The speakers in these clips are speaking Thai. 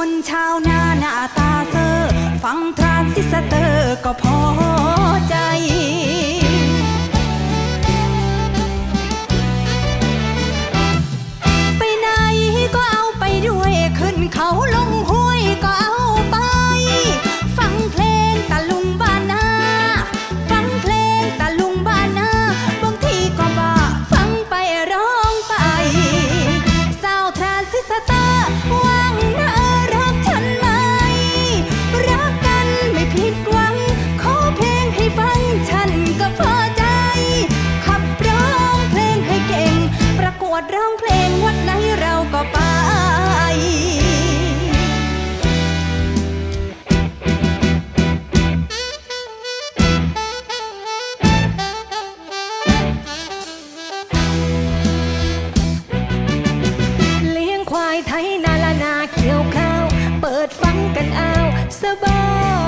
คนชาวนาหน้าตาเซอฟังทรานซิสเตอร์ก็พอใจ เพลงวัดไหนเราก็ไปไทยนาลานาเกี่ยวข้าว เปิดฟังกันเอาสบาย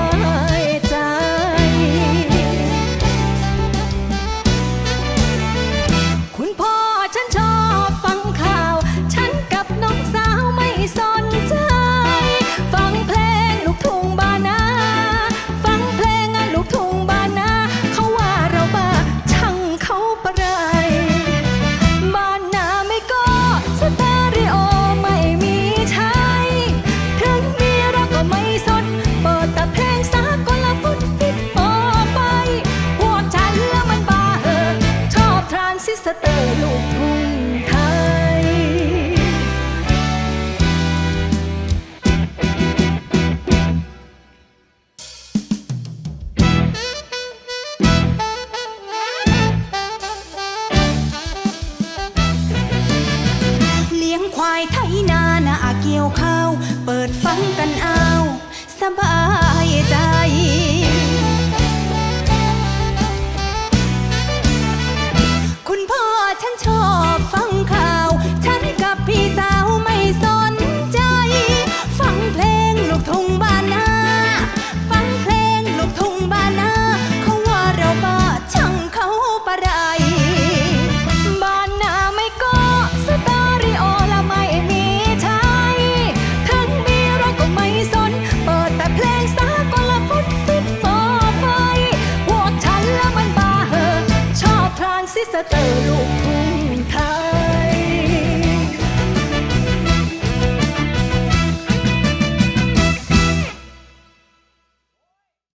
เลี้ยงควายไถนานาเกี่ยวข้าว เปิดฟังกันเอา สบาย สเตอร์ลูก